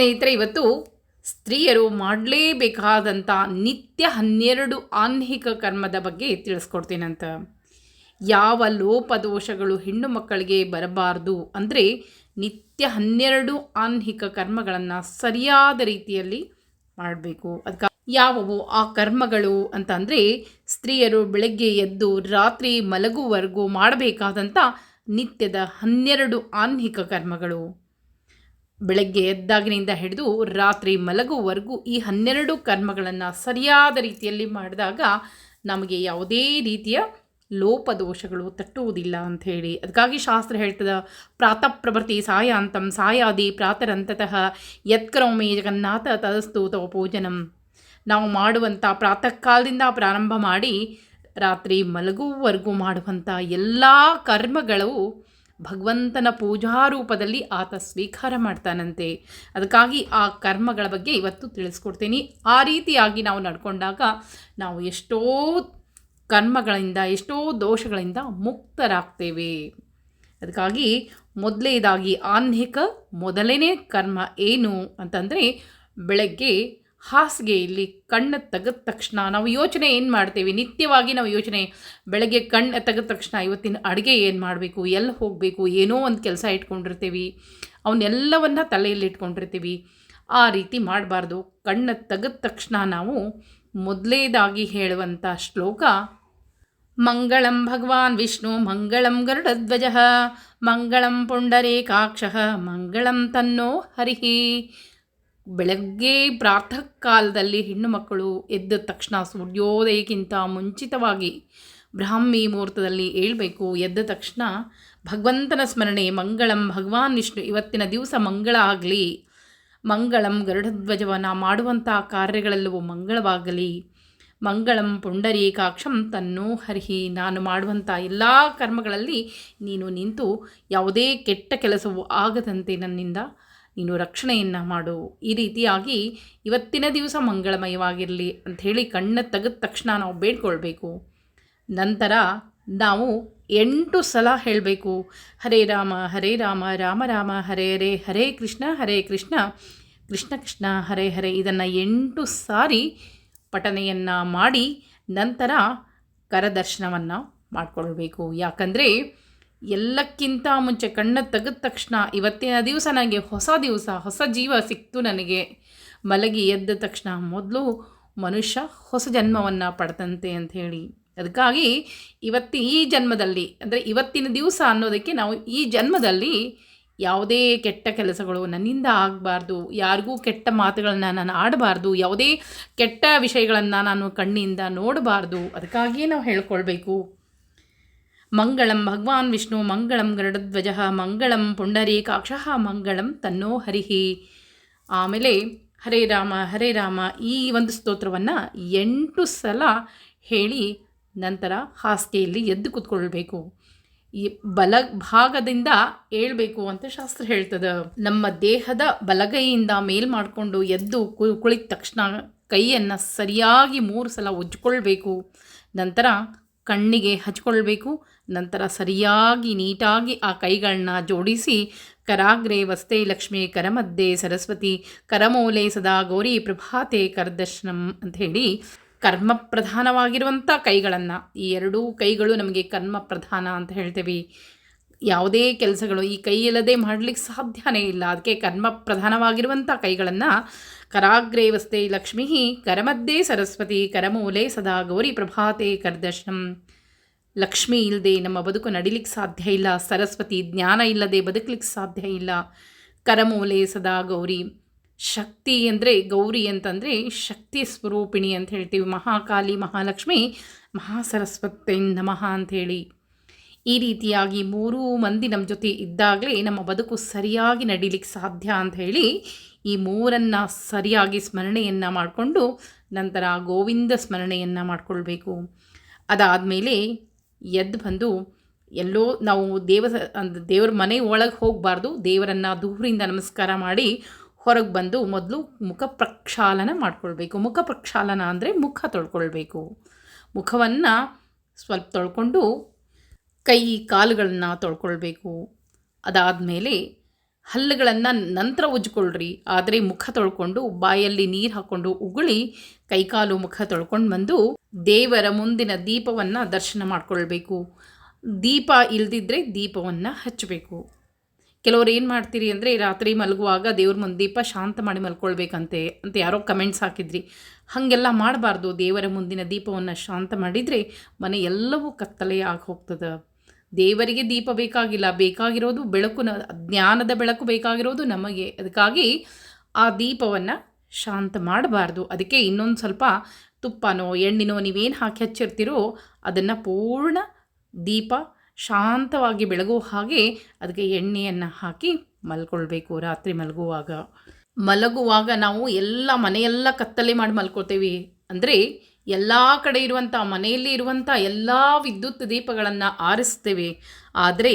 ಸ್ನೇಹಿತರೆ, ಇವತ್ತು ಸ್ತ್ರೀಯರು ಮಾಡಲೇಬೇಕಾದಂಥ ನಿತ್ಯ ಹನ್ನೆರಡು ಆನ್ಹಿಕ ಕರ್ಮದ ಬಗ್ಗೆ ತಿಳಿಸ್ಕೊಡ್ತೀನಂತ. ಯಾವ ಲೋಪದೋಷಗಳು ಹೆಣ್ಣು ಮಕ್ಕಳಿಗೆ ಬರಬಾರ್ದು ಅಂದರೆ ನಿತ್ಯ ಹನ್ನೆರಡು ಆನ್ಹಿಕ ಕರ್ಮಗಳನ್ನು ಸರಿಯಾದ ರೀತಿಯಲ್ಲಿ ಮಾಡಬೇಕು. ಅದಕ್ಕೆ ಯಾವುವು ಆ ಕರ್ಮಗಳು ಅಂತ ಅಂದರೆ ಸ್ತ್ರೀಯರು ಬೆಳಗ್ಗೆ ಎದ್ದು ರಾತ್ರಿ ಮಲಗುವವರೆಗೂ ಮಾಡಬೇಕಾದಂಥ ನಿತ್ಯದ ಹನ್ನೆರಡು ಆನ್ಹಿಕ ಕರ್ಮಗಳು. ಬೆಳಗ್ಗೆ ಎದ್ದಾಗಿನಿಂದ ಹಿಡಿದು ರಾತ್ರಿ ಮಲಗುವವರೆಗೂ ಈ ಹನ್ನೆರಡು ಕರ್ಮಗಳನ್ನು ಸರಿಯಾದ ರೀತಿಯಲ್ಲಿ ಮಾಡಿದಾಗ ನಮಗೆ ಯಾವುದೇ ರೀತಿಯ ಲೋಪದೋಷಗಳು ತಟ್ಟುವುದಿಲ್ಲ ಅಂತ ಹೇಳಿ. ಅದಕ್ಕಾಗಿ ಶಾಸ್ತ್ರ ಹೇಳ್ತದ ಪ್ರಾತಃ ಪ್ರಭೃತಿ ಸಾಯಾಂತಂ ಸಾಯಾದಿ ಪ್ರಾತರಂತತಃ ಯತ್ಕರೋಮಿ ಜಗನ್ನಾಥ ತದಸ್ತು ತವ ಪೂಜನಂ. ನಾವು ಮಾಡುವಂಥ ಪ್ರಾತಃ ಕಾಲದಿಂದ ಪ್ರಾರಂಭ ಮಾಡಿ ರಾತ್ರಿ ಮಲಗುವವರೆಗೂ ಮಾಡುವಂಥ ಎಲ್ಲ ಕರ್ಮಗಳು ಭಗವಂತನ ಪೂಜಾರೂಪದಲ್ಲಿ ಆತ ಸ್ವೀಕಾರ ಮಾಡ್ತಾನಂತೆ. ಅದಕ್ಕಾಗಿ ಆ ಕರ್ಮಗಳ ಬಗ್ಗೆ ಇವತ್ತು ತಿಳಿಸ್ಕೊಡ್ತೀನಿ. ಆ ರೀತಿಯಾಗಿ ನಾವು ನಡ್ಕೊಂಡಾಗ ನಾವು ಎಷ್ಟೋ ಕರ್ಮಗಳಿಂದ, ಎಷ್ಟೋ ದೋಷಗಳಿಂದ ಮುಕ್ತರಾಗ್ತೇವೆ. ಅದಕ್ಕಾಗಿ ಮೊದಲೇದಾಗಿ ಆನ್ಹಿಕ ಮೊದಲನೇ ಕರ್ಮ ಏನು ಅಂತಂದರೆ ಬೆಳಗ್ಗೆ ಹಾಸಿಗೆಯಲ್ಲಿ ಕಣ್ಣು ತೆಗೆದ ತಕ್ಷಣ ನಾವು ಯೋಚನೆ ಏನು ಮಾಡ್ತೀವಿ? ನಿತ್ಯವಾಗಿ ನಾವು ಯೋಚನೆ ಬೆಳಗ್ಗೆ ಕಣ್ಣು ತೆಗೆದ ತಕ್ಷಣ ಇವತ್ತಿನ ಅಡುಗೆ ಏನು ಮಾಡಬೇಕು? ಎಲ್ಲಿ ಹೋಗಬೇಕು? ಏನೋ ಒಂದು ಕೆಲಸ ಇಟ್ಕೊಂಡಿರ್ತೀವಿ. ಅವನ್ನೆಲ್ಲವನ್ನು ತಲೆಯಲ್ಲಿ ಇಟ್ಕೊಂಡಿರ್ತೀವಿ. ಆ ರೀತಿ ಮಾಡಬಾರ್ದು. ಕಣ್ಣು ತೆಗೆದ ತಕ್ಷಣ ನಾವು ಮೊದಲೇದಾಗಿ ಹೇಳುವಂಥ ಶ್ಲೋಕ, ಮಂಗಳಂ ಭಗವಾನ್ ವಿಷ್ಣು, ಮಂಗಳಂ ಗರುಡಧ್ವಜ, ಮಂಗಳಂ ಪುಂಡರೇಕಾಕ್ಷ, ಮಂಗಳಂ ತನ್ನೋ ಹರಿಹಿ ಬೆಳಗ್ಗೆ ಪ್ರಾತಃ ಕಾಲದಲ್ಲಿ ಹೆಣ್ಣು ಮಕ್ಕಳು ಎದ್ದ ತಕ್ಷಣ ಸೂರ್ಯೋದಯಕ್ಕಿಂತ ಮುಂಚಿತವಾಗಿ ಬ್ರಾಹ್ಮಿ ಮುಹೂರ್ತದಲ್ಲಿ ಏಳಬೇಕು. ಎದ್ದ ತಕ್ಷಣ ಭಗವಂತನ ಸ್ಮರಣೆ, ಮಂಗಳಂ ಭಗವಾನ್ ವಿಷ್ಣು. ಇವತ್ತಿನ ದಿವಸ ಮಂಗಳ ಆಗಲಿ, ಮಂಗಳಂ ಗರುಡಧ್ವಜವನ ಮಾಡುವಂಥ ಕಾರ್ಯಗಳೆಲ್ಲವೂ ಮಂಗಳವಾಗಲಿ. ಮಂಗಳಂ ಪುಂಡರೀಕಾಕ್ಷಂ ತನ್ನೋ ಹರಿಹಿ. ನಾನು ಮಾಡುವಂಥ ಎಲ್ಲ ಕರ್ಮಗಳಲ್ಲಿ ನೀನು ನಿಂತು ಯಾವುದೇ ಕೆಟ್ಟ ಕೆಲಸವೂ ಆಗದಂತೆ ನನ್ನಿಂದ ನೀನು ರಕ್ಷಣೆಯನ್ನು ಮಾಡು. ಈ ರೀತಿಯಾಗಿ ಇವತ್ತಿನ ದಿವಸ ಮಂಗಳಮಯವಾಗಿರಲಿ ಅಂಥೇಳಿ ಕಣ್ಣು ತೆಗೆದ ತಕ್ಷಣ ನಾವು ಬೇಡ್ಕೊಳ್ಬೇಕು. ನಂತರ ನಾವು ಎಂಟು ಸಲ ಹೇಳಬೇಕು, ಹರೇ ರಾಮ ಹರೇ ರಾಮ ರಾಮ ರಾಮ, ಹರೇ ಹರೇ ಹರೇ ಕೃಷ್ಣ ಹರೇ ಕೃಷ್ಣ ಕೃಷ್ಣ ಕೃಷ್ಣ, ಹರೇ ಹರೇ ಇದನ್ನು ಎಂಟು ಸಾರಿ ಪಠನೆಯನ್ನು ಮಾಡಿ ನಂತರ ಕರದರ್ಶನವನ್ನು ಮಾಡಿಕೊಳ್ಬೇಕು. ಯಾಕಂದರೆ ಎಲ್ಲಕ್ಕಿಂತ ಮುಂಚೆ ಕಣ್ಣ ತೆಗೆದ ತಕ್ಷಣ ಇವತ್ತಿನ ದಿವಸ ನನಗೆ ಹೊಸ ದಿವಸ, ಹೊಸ ಜೀವ ಸಿಕ್ತು ನನಗೆ. ಮಲಗಿ ಎದ್ದ ತಕ್ಷಣ ಮೊದಲು ಮನುಷ್ಯ ಹೊಸ ಜನ್ಮವನ್ನು ಪಡೆದಂತೆ ಅಂತ ಹೇಳಿ. ಅದಕ್ಕಾಗಿ ಇವತ್ತು ಈ ಜನ್ಮದಲ್ಲಿ, ಅಂದರೆ ಇವತ್ತಿನ ದಿವಸ ಅನ್ನೋದಕ್ಕೆ ನಾವು ಈ ಜನ್ಮದಲ್ಲಿ ಯಾವುದೇ ಕೆಟ್ಟ ಕೆಲಸಗಳು ನನ್ನಿಂದ ಆಗಬಾರ್ದು, ಯಾರಿಗೂ ಕೆಟ್ಟ ಮಾತುಗಳನ್ನು ನಾನು ಆಡಬಾರ್ದು, ಯಾವುದೇ ಕೆಟ್ಟ ವಿಷಯಗಳನ್ನು ನಾನು ಕಣ್ಣಿಂದ ನೋಡಬಾರ್ದು, ಅದಕ್ಕಾಗಿಯೇ ನಾವು ಹೇಳ್ಕೊಳ್ಬೇಕು. ಮಂಗಳಂ ಭಗವಾನ್ ವಿಷ್ಣು ಮಂಗಳಂ ಗರುಡಧ್ವಜ ಮಂಗಳಂ ಪುಂಡರೀಕಾಕ್ಷ ಮಂಗಳಂ ತನ್ನೋ ಹರಿಹಿ ಆಮೇಲೆ ಹರೇ ರಾಮ ಹರೇ ರಾಮ ಈ ಒಂದು ಸ್ತೋತ್ರವನ್ನು ಎಂಟು ಸಲ ಹೇಳಿ ನಂತರ ಹಾಸಿಗೆಯಲ್ಲಿ ಎದ್ದು ಕೂತ್ಕೊಳ್ಬೇಕು. ಈ ಬಲ ಭಾಗದಿಂದ ಏಳಬೇಕು ಅಂತ ಶಾಸ್ತ್ರ ಹೇಳ್ತದೆ. ನಮ್ಮ ದೇಹದ ಬಲಗೈಯಿಂದ ಮೇಲ್ ಮಾಡಿಕೊಂಡು ಎದ್ದು ಕುಳಿತ ತಕ್ಷಣ ಕೈಯನ್ನು ಸರಿಯಾಗಿ ಮೂರು ಸಲ ಉಜ್ಕೊಳ್ಬೇಕು ನಂತರ ಕಣ್ಣಿಗೆ ಹಚ್ಕೊಳ್ಬೇಕು. ನಂತರ ಸರಿಯಾಗಿ ನೀಟಾಗಿ ಆ ಕೈಗಳನ್ನ ಜೋಡಿಸಿ, ಕರಾಗ್ರೆ ವಸ್ತೆ ಲಕ್ಷ್ಮೀ ಕರಮದ್ದೆ ಸರಸ್ವತಿ, ಕರಮೂಲೆ ಸದಾ ಗೌರಿ ಪ್ರಭಾತೆ ಕರದರ್ಶನಂ ಹೇಳಿ ಕರ್ಮ ಪ್ರಧಾನವಾಗಿರುವಂಥ ಕೈಗಳನ್ನು, ಈ ಎರಡೂ ಕೈಗಳು ನಮಗೆ ಕರ್ಮ ಪ್ರಧಾನ ಅಂತ ಹೇಳ್ತೇವೆ. ಯಾವುದೇ ಕೆಲಸಗಳು ಈ ಕೈ ಇಲ್ಲದೆ ಮಾಡಲಿಕ್ಕೆ ಸಾಧ್ಯನೇ ಇಲ್ಲ. ಅದಕ್ಕೆ ಕರ್ಮ ಪ್ರಧಾನವಾಗಿರುವಂಥ ಕೈಗಳನ್ನು ಕರಾಗ್ರೇ ವಸ್ತೆ ಲಕ್ಷ್ಮೀ, ಕರಮದ್ದೇ ಸರಸ್ವತಿ, ಕರಮೂಲೆ ಸದಾ ಗೌರಿ ಪ್ರಭಾತೆ ಕರ್ದರ್ಶನಂ. ಲಕ್ಷ್ಮಿ ಇಲ್ಲದೆ ನಮ್ಮ ಬದುಕು ನಡಿಲಿಕ್ಕೆ ಸಾಧ್ಯ ಇಲ್ಲ, ಸರಸ್ವತಿ ಜ್ಞಾನ ಇಲ್ಲದೆ ಬದುಕಲಿಕ್ಕೆ ಸಾಧ್ಯ ಇಲ್ಲ. ಕರಮೂಲೆ ಸದಾ ಗೌರಿ. ಶಕ್ತಿ ಅಂದರೆ ಗೌರಿ ಅಂತಂದರೆ ಶಕ್ತಿ ಸ್ವರೂಪಿಣಿ ಅಂತ ಹೇಳ್ತೀವಿ. ಮಹಾಕಾಲಿ ಮಹಾಲಕ್ಷ್ಮಿ, ಮಹಾಸರಸ್ವತಿ ನಮಃ ಅಂಥೇಳಿ. ಈ ರೀತಿಯಾಗಿ ಮೂರೂ ಮಂದಿ ನಮ್ಮ ಜೊತೆ ಇದ್ದಾಗಲೇ ನಮ್ಮ ಬದುಕು ಸರಿಯಾಗಿ ನಡೀಲಿಕ್ಕೆ ಸಾಧ್ಯ ಅಂತ ಹೇಳಿ ಈ ಮೂರನ್ನು ಸರಿಯಾಗಿ ಸ್ಮರಣೆಯನ್ನು ಮಾಡಿಕೊಂಡು ನಂತರ ಗೋವಿಂದ ಸ್ಮರಣೆಯನ್ನು ಮಾಡಿಕೊಳ್ಬೇಕು. ಅದಾದಮೇಲೆ ಎದ್ದು ಬಂದು ಎಲ್ಲೋ ನಾವು ದೇವ ದೇವ್ರ ಮನೆ ಒಳಗೆ ಹೋಗಬಾರ್ದು, ದೇವರನ್ನು ದೂರಿಂದ ನಮಸ್ಕಾರ ಮಾಡಿ ಹೊರಗೆ ಬಂದು ಮೊದಲು ಮುಖ ಪ್ರಕ್ಷಾಲನ ಮಾಡಿಕೊಳ್ಬೇಕು. ಮುಖ ಪ್ರಕ್ಷಾಲನ ಅಂದರೆ ಮುಖ ತೊಳ್ಕೊಳ್ಬೇಕು. ಮುಖವನ್ನು ಸ್ವಲ್ಪ ತೊಳ್ಕೊಂಡು ಕೈ ಕಾಲುಗಳನ್ನು ತೊಳ್ಕೊಳ್ಬೇಕು. ಅದಾದಮೇಲೆ ಹಲ್ಲುಗಳನ್ನು ನಂತರ ಉಜ್ಜಿಕೊಳ್ಳ್ರಿ ಆದರೆ ಮುಖ ತೊಳ್ಕೊಂಡು, ಬಾಯಲ್ಲಿ ನೀರು ಹಾಕ್ಕೊಂಡು ಉಗುಳಿ, ಕೈಕಾಲು ಮುಖ ತೊಳ್ಕೊಂಡು ಬಂದು ದೇವರ ಮುಂದಿನ ದೀಪವನ್ನು ದರ್ಶನ ಮಾಡಿಕೊಳ್ಬೇಕು. ದೀಪ ಇಲ್ದಿದ್ರೆ ದೀಪವನ್ನು ಹಚ್ಚಬೇಕು. ಕೆಲವ್ರು ಏನು ಮಾಡ್ತೀರಿ ಅಂದರೆ, ರಾತ್ರಿ ಮಲಗುವಾಗ ದೇವ್ರ ಮುಂದೆ ದೀಪ ಶಾಂತ ಮಾಡಿ ಮಲ್ಕೊಳ್ಬೇಕಂತೆ, ಅಂತ ಯಾರೋ ಕಮೆಂಟ್ಸ್ ಹಾಕಿದ್ರಿ. ಹಾಗೆಲ್ಲ ಮಾಡಬಾರ್ದು. ದೇವರ ಮುಂದಿನ ದೀಪವನ್ನು ಶಾಂತ ಮಾಡಿದರೆ ಮನೆ ಎಲ್ಲವೂ ಕತ್ತಲೆ ಆಗಿ ಹೋಗ್ತದೆ. ದೇವರಿಗೆ ದೀಪ ಬೇಕಾಗಿಲ್ಲ, ಬೇಕಾಗಿರೋದು ಬೆಳಕು ಜ್ಞಾನದ ಬೆಳಕು ಬೇಕಾಗಿರೋದು ನಮಗೆ. ಅದಕ್ಕಾಗಿ ಆ ದೀಪವನ್ನು ಶಾಂತ ಮಾಡಬಾರ್ದು. ಅದಕ್ಕೆ ಇನ್ನೊಂದು ಸ್ವಲ್ಪ ತುಪ್ಪನೋ, ಎಣ್ಣಿನೋ ನೀವೇನು ಹಾಕಿ ಹಚ್ಚಿರ್ತೀರೋ ಅದನ್ನು ಪೂರ್ಣ ದೀಪ ಶಾಂತವಾಗಿ ಬೆಳಗುವ ಹಾಗೆ ಅದಕ್ಕೆ ಎಣ್ಣೆಯನ್ನು ಹಾಕಿ ಮಲ್ಕೊಳ್ಬೇಕು. ರಾತ್ರಿ ಮಲಗುವಾಗ. ಮಲಗುವಾಗ ನಾವು ಎಲ್ಲ ಮನೆಯೆಲ್ಲ ಕತ್ತಲೆ ಮಾಡಿ ಮಲ್ಕೊಳ್ತೇವೆ. ಅಂದರೆ ಎಲ್ಲ ಕಡೆ ಇರುವಂಥ ಮನೆಯಲ್ಲಿ ಇರುವಂಥ ಎಲ್ಲ ವಿದ್ಯುತ್ ದೀಪಗಳನ್ನು ಆರಿಸ್ತೇವೆ. ಆದರೆ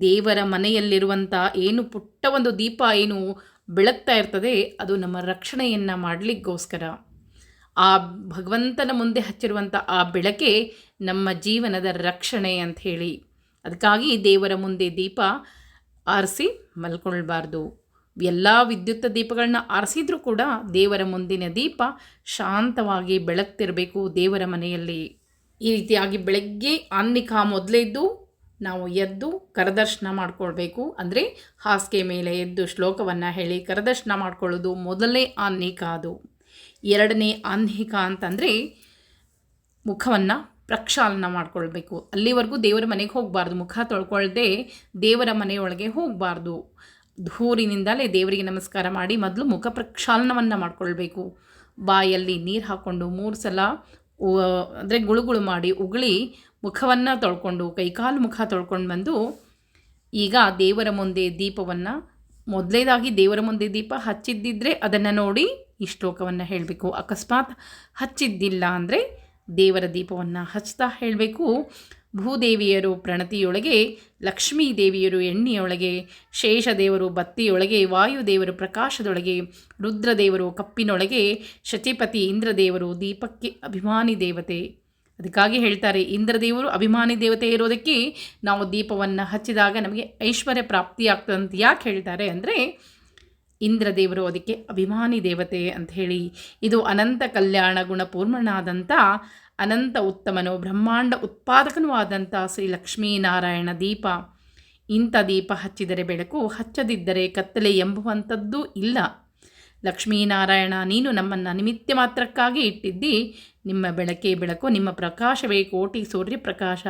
ದೇವರ ಮನೆಯಲ್ಲಿರುವಂಥ ಏನು ಪುಟ್ಟ ಒಂದು ದೀಪ ಏನು ಬೆಳಗ್ತಾ ಇರ್ತದೆ, ಅದು ನಮ್ಮ ರಕ್ಷಣೆಯನ್ನು ಮಾಡಲಿಕ್ಕೋಸ್ಕರ. ಆ ಭಗವಂತನ ಮುಂದೆ ಹಚ್ಚಿರುವಂಥ ಆ ಬೆಳಕೆ ನಮ್ಮ ಜೀವನದ ರಕ್ಷಣೆ ಅಂತ ಹೇಳಿ ಅದಕ್ಕಾಗಿ ದೇವರ ಮುಂದೆ ದೀಪ ಆರಿಸಿ ಮಲ್ಕೊಳ್ಬಾರ್ದು. ಎಲ್ಲ ವಿದ್ಯುತ್ ದೀಪಗಳನ್ನ ಆರಿಸಿದ್ರೂ ಕೂಡ ದೇವರ ಮುಂದಿನ ದೀಪ ಶಾಂತವಾಗಿ ಬೆಳಗ್ತಿರಬೇಕು. ದೇವರ ಮನೆಯಲ್ಲಿ ಈ ರೀತಿಯಾಗಿ ಬೆಳಗ್ಗೆ ಅನ್ನಿಕ ಮೊದಲೇದ್ದು ನಾವು ಎದ್ದು ಕರದರ್ಶನ ಮಾಡಿಕೊಳ್ಬೇಕು. ಅಂದರೆ ಹಾಸಿಗೆ ಮೇಲೆ ಎದ್ದು ಶ್ಲೋಕವನ್ನು ಹೇಳಿ ಕರದರ್ಶನ ಮಾಡ್ಕೊಳ್ಳೋದು ಮೊದಲನೇ ಅನ್ನಿಕ ಅದು. ಎರಡನೇ ಆನ್ಹಿಕ ಅಂತಂದರೆ ಮುಖವನ್ನು ಪ್ರಕ್ಷಾಲನ ಮಾಡಿಕೊಳ್ಬೇಕು. ಅಲ್ಲಿವರೆಗೂ ದೇವರ ಮನೆಗೆ ಹೋಗಬಾರ್ದು. ಮುಖ ತೊಳ್ಕೊಳ್ಳದೆ ದೇವರ ಮನೆಯೊಳಗೆ ಹೋಗಬಾರ್ದು. ಧೂರಿನಿಂದಲೇ ದೇವರಿಗೆ ನಮಸ್ಕಾರ ಮಾಡಿ ಮೊದಲು ಮುಖ ಪ್ರಕ್ಷಾಲನವನ್ನು ಮಾಡಿಕೊಳ್ಬೇಕು. ಬಾಯಲ್ಲಿ ನೀರು ಹಾಕ್ಕೊಂಡು ಮೂರು ಸಲ ಅಂದರೆ ಗುಳುಗುಳು ಮಾಡಿ ಉಗುಳಿ ಮುಖವನ್ನು ತೊಳ್ಕೊಂಡು, ಕೈಕಾಲು ಮುಖ ತೊಳ್ಕೊಂಡು ಬಂದು ಈಗ ದೇವರ ಮುಂದೆ ದೀಪವನ್ನು, ಮೊದಲೇದಾಗಿ ದೇವರ ಮುಂದೆ ದೀಪ ಹಚ್ಚಿದ್ದಿದ್ರೆ ಅದನ್ನು ನೋಡಿ ಈ ಶ್ಲೋಕವನ್ನು ಹೇಳಬೇಕು. ಅಕಸ್ಮಾತ್ ಹಚ್ಚಿದ್ದಿಲ್ಲ ಅಂದರೆ ದೇವರ ದೀಪವನ್ನು ಹಚ್ತಾ ಹೇಳಬೇಕು. ಭೂದೇವಿಯರು ಪ್ರಣತಿಯೊಳಗೆ ಲಕ್ಷ್ಮೀ ದೇವಿಯರು ಎಣ್ಣೆಯೊಳಗೆ, ಶೇಷದೇವರು ಬತ್ತಿಯೊಳಗೆ, ವಾಯುದೇವರು ಪ್ರಕಾಶದೊಳಗೆ, ರುದ್ರದೇವರು ಕಪ್ಪಿನೊಳಗೆ, ಶಚಿಪತಿ ಇಂದ್ರದೇವರು ದೀಪಕ್ಕೆ ಅಭಿಮಾನಿ ದೇವತೆ. ಅದಕ್ಕಾಗಿ ಹೇಳ್ತಾರೆ, ಇಂದ್ರದೇವರು ಅಭಿಮಾನಿ ದೇವತೆ ಇರೋದಕ್ಕೆ ನಾವು ದೀಪವನ್ನು ಹಚ್ಚಿದಾಗ ನಮಗೆ ಐಶ್ವರ್ಯ ಪ್ರಾಪ್ತಿಯಾಗ್ತದೆ ಅಂತ ಯಾಕೆ ಹೇಳ್ತಾರೆ ಅಂದರೆ, ಇಂದ್ರದೇವರು ಅದಕ್ಕೆ ಅಭಿಮಾನಿ ದೇವತೆ ಅಂತ ಹೇಳಿ. ಇದು ಅನಂತ ಕಲ್ಯಾಣ ಗುಣಪೂರ್ಣನಾದಂಥ ಅನಂತ ಉತ್ತಮನು, ಬ್ರಹ್ಮಾಂಡ ಉತ್ಪಾದಕನೂ ಆದಂಥ ಶ್ರೀ ಲಕ್ಷ್ಮೀನಾರಾಯಣ ದೀಪ. ಇಂಥ ದೀಪ ಹಚ್ಚಿದರೆ ಬೆಳಕು, ಹಚ್ಚದಿದ್ದರೆ ಕತ್ತಲೆ ಎಂಬುವಂಥದ್ದು ಇಲ್ಲ. ಲಕ್ಷ್ಮೀನಾರಾಯಣ, ನೀನು ನಮ್ಮನ್ನು ನಿಮಿತ್ತ ಮಾತ್ರಕ್ಕಾಗಿ ಇಟ್ಟಿದ್ದಿ. ನಿಮ್ಮ ಬೆಳಕೆ ಬೆಳಕು, ನಿಮ್ಮ ಪ್ರಕಾಶವೇ ಕೋಟಿ ಸೂರ್ಯಪ್ರಕಾಶ.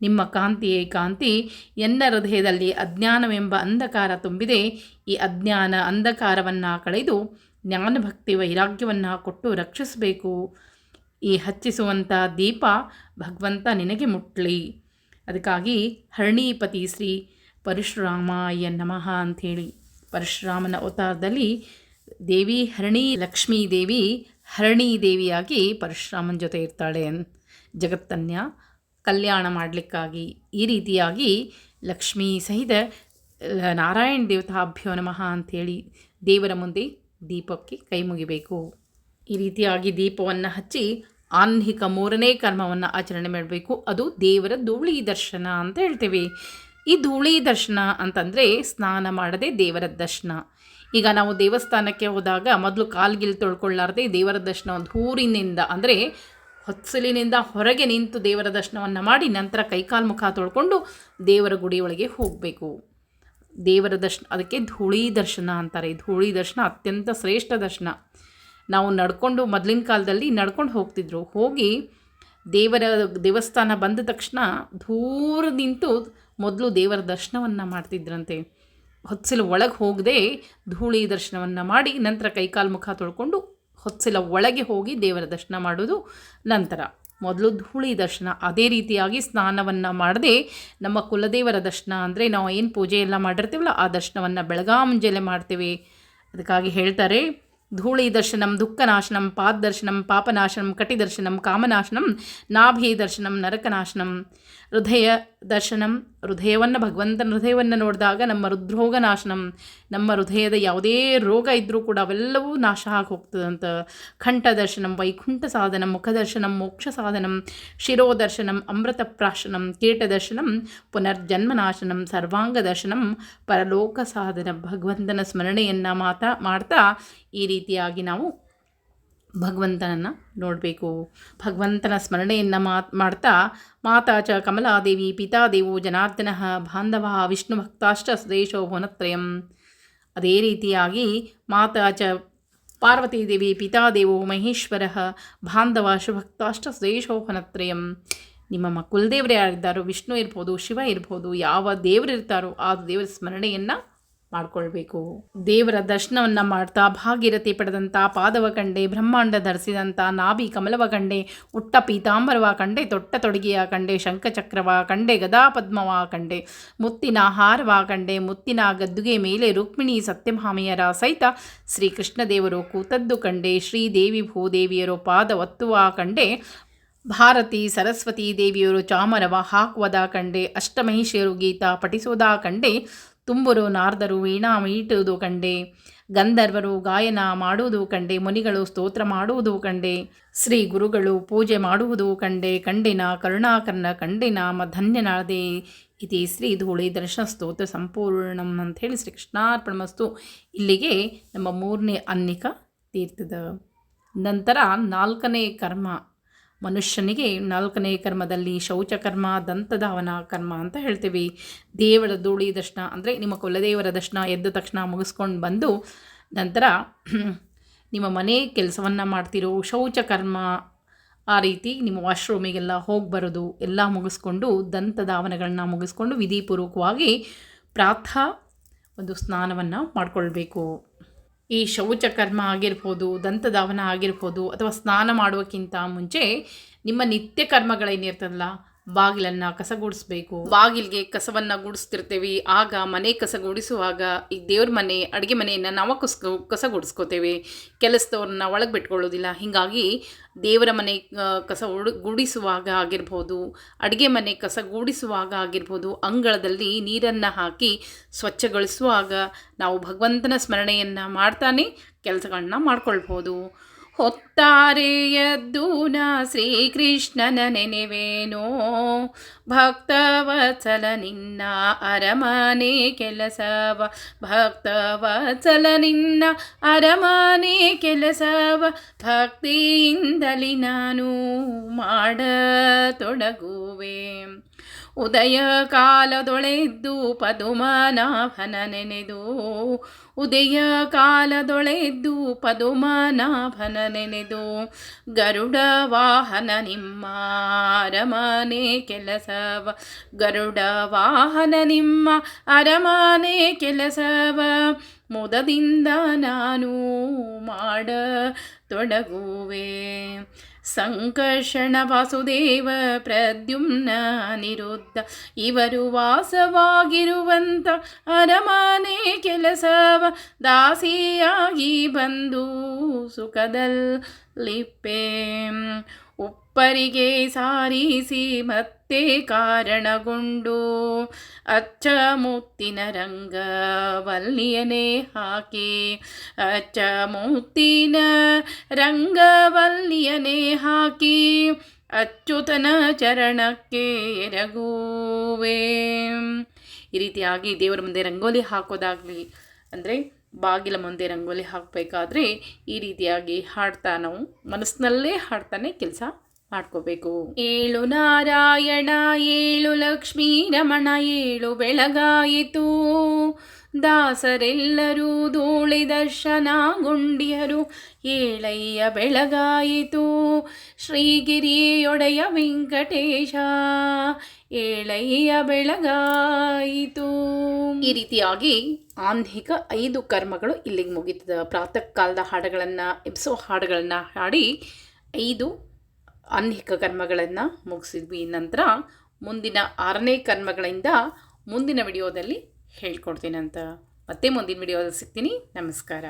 ನಿಮ್ಮ ಕಾಂತಿಯೇ ಕಾಂತಿ, ಎನ್ನ ಹೃದಯದಲ್ಲಿ ಅಜ್ಞಾನವೆಂಬ ಅಂಧಕಾರ ತುಂಬಿದೆ. ಈ ಅಜ್ಞಾನ ಅಂಧಕಾರವನ್ನು ಕಳೆದು ಜ್ಞಾನಭಕ್ತಿ ವೈರಾಗ್ಯವನ್ನು ಕೊಟ್ಟು ರಕ್ಷಿಸಬೇಕು. ಈ ಹಚ್ಚಿಸುವಂಥ ದೀಪ ಭಗವಂತ ನಿನಗೆ ಮುಟ್ಲಿ. ಅದಕ್ಕಾಗಿ ಹರಣೀಪತಿ ಶ್ರೀ ಪರಶುರಾಮಾಯ ನಮಃ ಅಂಥೇಳಿ. ಪರಶುರಾಮನ ಅವತಾರದಲ್ಲಿ ದೇವಿ ಹರಣಿ ಲಕ್ಷ್ಮೀ ದೇವಿ ಹರಣಿ ದೇವಿಯಾಗಿ ಪರಶುರಾಮನ ಜೊತೆ ಇರ್ತಾಳೆ. ಜಗತ್ತನ್ಯ ಕಲ್ಯಾಣ ಮಾಡಲಿಕ್ಕಾಗಿ ಈ ರೀತಿಯಾಗಿ ಲಕ್ಷ್ಮೀ ಸಹಿತ ನಾರಾಯಣ ದೇವತಾಭ್ಯೋ ನಮಃ ಅಂಥೇಳಿ ದೇವರ ಮುಂದೆ ದೀಪಕ್ಕೆ ಕೈ ಮುಗಿಬೇಕು. ಈ ರೀತಿಯಾಗಿ ದೀಪವನ್ನು ಹಚ್ಚಿ ಆನ್ಹಿಕ ಮೂರನೇ ಕರ್ಮವನ್ನು ಆಚರಣೆ ಮಾಡಬೇಕು. ಅದು ದೇವರ ಧೂಳಿ ದರ್ಶನ ಅಂತ ಹೇಳ್ತೇವೆ. ಈ ಧೂಳಿ ದರ್ಶನ ಅಂತಂದರೆ ಸ್ನಾನ ಮಾಡದೆ ದೇವರ ದರ್ಶನ. ಈಗ ನಾವು ದೇವಸ್ಥಾನಕ್ಕೆ ಹೋದಾಗ ಮೊದಲು ಕಾಲ್ಗಿಲ್ ತೊಳ್ಕೊಳ್ಳಾರ್ದೆ ದೇವರ ದರ್ಶನ ಊರಿನಿಂದ ಅಂದರೆ ಹೊತ್ತಲಿನಿಂದ ಹೊರಗೆ ನಿಂತು ದೇವರ ದರ್ಶನವನ್ನು ಮಾಡಿ ನಂತರ ಕೈಕಾಲು ಮುಖ ತೊಳ್ಕೊಂಡು ದೇವರ ಗುಡಿಯೊಳಗೆ ಹೋಗಬೇಕು. ದೇವರ ದರ್ಶನ, ಅದಕ್ಕೆ ಧೂಳಿ ದರ್ಶನ ಅಂತಾರೆ. ಧೂಳಿ ದರ್ಶನ ಅತ್ಯಂತ ಶ್ರೇಷ್ಠ ದರ್ಶನ. ನಾವು ನಡ್ಕೊಂಡು ಮೊದಲಿನ ಕಾಲದಲ್ಲಿ ನಡ್ಕೊಂಡು ಹೋಗ್ತಿದ್ರು. ಹೋಗಿ ದೇವರ ದೇವಸ್ಥಾನ ಬಂದ ತಕ್ಷಣ ದೂರ ನಿಂತು ಮೊದಲು ದೇವರ ದರ್ಶನವನ್ನು ಮಾಡ್ತಿದ್ರಂತೆ. ಹೊತ್ಸಲ ಒಳಗೆ ಹೋಗದೆ ಧೂಳಿ ದರ್ಶನವನ್ನು ಮಾಡಿ ನಂತರ ಕೈಕಾಲು ಮುಖ ತೊಳ್ಕೊಂಡು ಹೊತ್ಸಲ ಒಳಗೆ ಹೋಗಿ ದೇವರ ದರ್ಶನ ಮಾಡೋದು ನಂತರ. ಮೊದಲು ಧೂಳಿ ದರ್ಶನ, ಅದೇ ರೀತಿಯಾಗಿ ಸ್ನಾನವನ್ನು ಮಾಡದೆ ನಮ್ಮ ಕುಲದೇವರ ದರ್ಶನ ಅಂದರೆ ನಾವು ಏನು ಪೂಜೆ ಎಲ್ಲ ಮಾಡಿರ್ತೀವಲ್ಲ ಆ ದರ್ಶನವನ್ನು ಬೆಳಗಾ ಮುಂಜಾನೆ ಮಾಡ್ತೇವೆ. ಅದಕ್ಕಾಗಿ ಹೇಳ್ತಾರೆ ಧೂಳಿ ದರ್ಶನಂ ದುಃಖನಾಶನಂ ಪಾದರ್ಶನಂ ಪಾಪನಾಶನಂ ಕಟಿದರ್ಶನಂ ಕಾಮನಾಶನಂ ನಾಭಿ ದರ್ಶನಂ ನರಕನಾಶನಂ. ಹೃದಯ ದರ್ಶನಂ, ಹೃದಯವನ್ನು, ಭಗವಂತನ ಹೃದಯವನ್ನು ನೋಡಿದಾಗ ನಮ್ಮ ಹೃದ್ರೋಗ ನಾಶನಂ. ನಮ್ಮ ಹೃದಯದ ಯಾವುದೇ ರೋಗ ಇದ್ದರೂ ಕೂಡ ಅವೆಲ್ಲವೂ ನಾಶ ಆಗಿ ಹೋಗ್ತದಂತ ಕಂಠ ದರ್ಶನಂ, ವೈಕುಂಠ ಸಾಧನಂ ಮುಖದರ್ಶನಂ ಮೋಕ್ಷ ಸಾಧನಂ ಶಿರೋದರ್ಶನಂ ಅಮೃತ ಪ್ರಾಶನಂ, ಕೀಟ ದರ್ಶನಂ, ಪುನರ್ಜನ್ಮ ನಾಶನಂ, ಸರ್ವಾಂಗ ದರ್ಶನಂ, ಪರಲೋಕ ಸಾಧನ, ಭಗವಂತನ ಸ್ಮರಣೆಯನ್ನು ಮಾತಾ, ಮಾಡ್ತಾ ಈ ರೀತಿಯಾಗಿ ನಾವು ಭಗವಂತನನ್ನು ನೋಡಬೇಕು. ಭಗವಂತನ ಸ್ಮರಣೆಯನ್ನು ಮಾಡ್ತಾ ಮಾತಾ ಚ ಕಮಲಾದೇವಿ ಪಿತಾದೇವು ಜನಾರ್ದನ ಬಾಂಧವ ವಿಷ್ಣು ಭಕ್ತಾಶ್ಚ ಸುದೇಶೋ ಭುವನತ್ರಯಂ. ಅದೇ ರೀತಿಯಾಗಿ ಮಾತಾ ಚ ಪಾರ್ವತೀದೇವಿ ಪಿತಾದೇವೋ ಮಹೇಶ್ವರ ಬಾಂಧವ ಶಿವಭಕ್ತಾಷ್ಟ ಸುದೇಶೋ ಭುವನತ್ರಯಂ. ನಿಮ್ಮ ದೇವರು ಯಾರಿದ್ದಾರೋ ವಿಷ್ಣು ಇರ್ಬೋದು, ಶಿವ ಇರ್ಬೋದು, ಯಾವ ದೇವರಿರ್ತಾರೋ ಆ ದೇವರ ಸ್ಮರಣೆಯನ್ನು ಮಾಡ್ಕೊಳ್ಬೇಕು. ದೇವರ ದರ್ಶನವನ್ನು ಮಾಡ್ತಾ ಭಾಗೀರಥಿ ಪಡೆದಂಥ ಪಾದವ ಕಂಡೆ, ಬ್ರಹ್ಮಾಂಡ ಧರಿಸಿದಂಥ ನಾಭಿ ಕಮಲವ ಕಂಡೆ ಉಟ್ಟ ಪೀತಾಂಬರವ ಕಂಡೆ, ತೊಟ್ಟ ತೊಡಗಿಯ ಕಂಡೆ, ಶಂಖಚಕ್ರವ ಕಂಡೆ ಗದಾ ಪದ್ಮವ ಕಂಡೆ, ಮುತ್ತಿನ ಹಾರವ ಕಂಡೆ, ಮುತ್ತಿನ ಗದ್ದುಗೆ ಮೇಲೆ ರುಕ್ಮಿಣಿ ಸತ್ಯಭಾಮಿಯರ ಸಹಿತ ಶ್ರೀಕೃಷ್ಣದೇವರು ಕೂತದ್ದು ಕಂಡೆ, ಶ್ರೀದೇವಿ ಭೂದೇವಿಯರು ಪಾದ ಒತ್ತುವ ಕಂಡೆ, ಭಾರತಿ ಸರಸ್ವತಿ ದೇವಿಯರು ಚಾಮರವ ಹಾಕುವದ ಕಂಡೆ, ಅಷ್ಟಮಹಿಷಿಯರು ಗೀತ ಪಠಿಸುವುದ ಕಂಡೆ ತುಂಬರು ನಾರ್ದರು, ವೀಣಾ ಮೀಟುವುದು ಕಂಡೆ. ಗಂಧರ್ವರು ಗಾಯನ ಮಾಡುವುದು ಕಂಡೆ. ಮುನಿಗಳು ಸ್ತೋತ್ರ ಮಾಡುವುದು ಕಂಡೆ. ಶ್ರೀ ಗುರುಗಳು ಪೂಜೆ ಮಾಡುವುದು ಕಂಡೆ. ಕಂಡಿನ ಕರುಣಾಕರ್ಣ ಕಂಡಿನ ಮಧನ್ಯನಾದೆ. ಇತಿ ಶ್ರೀ ಧೂಳಿ ದರ್ಶನ ಸ್ತೋತ್ರ ಸಂಪೂರ್ಣಂ ಹೇಳಿ ಶ್ರೀ ಕೃಷ್ಣಾರ್ಪಣಮಸ್ತು ಇಲ್ಲಿಗೆ ನಮ್ಮ ಮೂರನೇ ಅನ್ನಿಕ ತೀರ್ಥದ ನಂತರ ನಾಲ್ಕನೇ ಕರ್ಮ. ಮನುಷ್ಯನಿಗೆ ನಾಲ್ಕನೇ ಕರ್ಮದಲ್ಲಿ ಶೌಚಕರ್ಮ, ದಂತಧಾವನ ಕರ್ಮ ಅಂತ ಹೇಳ್ತೀವಿ. ದೇವರ ಧೂಳಿ ದರ್ಶನ ಅಂದರೆ ನಿಮ್ಮ ಕುಲದೇವರ ದರ್ಶನ ಎದ್ದ ತಕ್ಷಣ ಮುಗಿಸ್ಕೊಂಡು ಬಂದು ನಂತರ ನಿಮ್ಮ ಮನೆ ಕೆಲಸವನ್ನು ಮಾಡ್ತಿರೋ ಶೌಚಕರ್ಮ ಆ ರೀತಿ ನಿಮ್ಮ ವಾಶ್ರೂಮಿಗೆಲ್ಲ ಹೋಗಿ ಬರೋದು ಎಲ್ಲ ಮುಗಿಸ್ಕೊಂಡು ದಂತ ದಂತಧಾವನಗಳನ್ನ ಮುಗಿಸ್ಕೊಂಡು ವಿಧಿಪೂರ್ವಕವಾಗಿ ಪ್ರಾತಃ ಒಂದು ಸ್ನಾನವನ್ನು ಮಾಡಿಕೊಳ್ಬೇಕು. ಈ ಶೌಚಕರ್ಮ ಆಗಿರ್ಬೋದು ದಂತಧಾವನ ಆಗಿರ್ಬೋದು ಅಥವಾ ಸ್ನಾನ ಮಾಡುವಕ್ಕಿಂತ ಮುಂಚೆ ನಿಮ್ಮ ನಿತ್ಯ ಕರ್ಮಗಳೇನಿರ್ತದಲ್ಲ ಬಾಗಿಲನ್ನು ಕಸಗೂಡಿಸ್ಬೇಕು. ಬಾಗಿಲಿಗೆ ಕಸವನ್ನು ಗುಡಿಸ್ತಿರ್ತೇವೆ. ಆಗ ಮನೆ ಕಸ ಗುಡಿಸುವಾಗ ಈ ದೇವ್ರ ಮನೆ, ಅಡುಗೆ ಮನೆಯನ್ನು ನಾವು ಕಸ ಕಸ ಗುಡಿಸ್ಕೋತೇವೆ ಕೆಲಸದವ್ರನ್ನ ಒಳಗೆ ಬಿಟ್ಕೊಳ್ಳೋದಿಲ್ಲ. ಹೀಗಾಗಿ ದೇವರ ಮನೆ ಕಸ ಗುಡಿಸುವಾಗ ಆಗಿರ್ಬೋದು, ಅಡುಗೆ ಮನೆ ಕಸ ಗೂಡಿಸುವಾಗ ಆಗಿರ್ಬೋದು, ಅಂಗಳದಲ್ಲಿ ನೀರನ್ನು ಹಾಕಿ ಸ್ವಚ್ಛಗೊಳಿಸುವಾಗ ನಾವು ಭಗವಂತನ ಸ್ಮರಣೆಯನ್ನು ಮಾಡ್ತಾನೆ ಕೆಲಸಗಳನ್ನ ಮಾಡ್ಕೊಳ್ಬೋದು. ಹೊತ್ತಾರೆ ಎದ್ದು ನಾ ಶ್ರೀಕೃಷ್ಣನ ನೆನೆವೇನೋ? ಭಕ್ತವತ್ಸಲ ನಿನ್ನ ಅರಮನೆ ಕೆಲಸವ ಭಕ್ತವತ್ಸಲ ನಿನ್ನ ಅರಮನೆ ಕೆಲಸವ, ಭಕ್ತಿಯಿಂದಲಿ ನಾನು ಮಾಡತೊಡಗುವೆ. ಉದಯ ಕಾಲದೊಳೆದ್ದು ಪದುಮನಾಭನ ನೆನೆದು ಉದಯ ಕಾಲದೊಳೆದ್ದು ಪದುಮನಾಭನ ನೆನೆದು ಗರುಡ ವಾಹನ ನಿಮ್ಮ ಅರಮನೆ ಕೆಲಸವ. ಗರುಡ ವಾಹನ ನಿಮ್ಮ ಅರಮನೆ ಕೆಲಸವ. ಮುದದಿಂದ ನಾನು ಮಾಡ ತೊಡಗುವೆ. ಸಂಕರ್ಷಣ ವಾಸುದೇವ ಪ್ರದ್ಯುಮ್ನ ಅನಿರುದ್ಧ ಇವರು ವಾಸವಾಗಿರುವಂಥ ಅರಮನೆ ಕೆಲಸವ ದಾಸಿಯಾಗಿ ಬಂದು ಸುಖದಲ್ಲಿಪ್ಪೆ. ಉಪ್ಪರಿಗೆ ಸಾರಿಸಿ ಮತ್ತೆ ಕಾರಣಗೊಂಡು ಅಚ್ಚ ಮುತ್ತಿನ ರಂಗವಲ್ಲಿಯನೇ ಹಾಕಿ, ಅಚ್ಚ ಮುತ್ತಿನ ರಂಗವಲ್ಲಿಯನೇ ಹಾಕಿ ಅಚ್ಚುತನ ಚರಣಕ್ಕೆ ಎರಗುವೆ. ಈ ರೀತಿಯಾಗಿ ದೇವರ ಮುಂದೆ ರಂಗೋಲಿ ಹಾಕೋದಾಗಲಿ ಅಂದರೆ ಬಾಗಿಲ ಮುಂದೆ ರಂಗೋಲಿ ಹಾಕಬೇಕಾದ್ರೆ ಈ ರೀತಿಯಾಗಿ ಹಾಡ್ತಾ ನಾವು ಮನಸ್ಸಿನಲ್ಲೇ ಹಾಡ್ತಾನೆ ಕೆಲಸ ಮಾಡ್ಕೋಬೇಕು. ಏಳು ನಾರಾಯಣ, ಏಳು ಲಕ್ಷ್ಮೀ ರಮಣ, ಏಳು ಬೆಳಗಾಯಿತು. ದಾಸರೆಲ್ಲರೂ ಧೂಳಿ ದರ್ಶನಗೊಂಡಿಯರು ಏಳಯ್ಯ ಬೆಳಗಾಯಿತು ಶ್ರೀಗಿರಿಯೊಡೆಯ ವೆಂಕಟೇಶ. ಏಳಯ್ಯ ಬೆಳಗಾಯಿತು. ಈ ರೀತಿಯಾಗಿ ಆಂಧಿಕ ಐದು ಕರ್ಮಗಳು ಇಲ್ಲಿಗೆ ಮುಗೀತದ. ಪ್ರಾತಃ ಕಾಲದ ಹಾಡುಗಳನ್ನು, ಎಬ್ಸೋ ಹಾಡುಗಳನ್ನು ಹಾಡಿ ಐದು ಆಂಧಿಕ ಕರ್ಮಗಳನ್ನು ಮುಗಿಸಿದ್ವಿ. ನಂತರ ಮುಂದಿನ ಆರನೇ ಕರ್ಮಗಳಿಂದ ಮುಂದಿನ ವಿಡಿಯೋದಲ್ಲಿ ಹೇಳ್ಕೊಡ್ತೀನಂತ ಮತ್ತೆ ಮುಂದಿನ ವಿಡಿಯೋದಲ್ಲಿ ಸಿಗ್ತೀನಿ. ನಮಸ್ಕಾರ.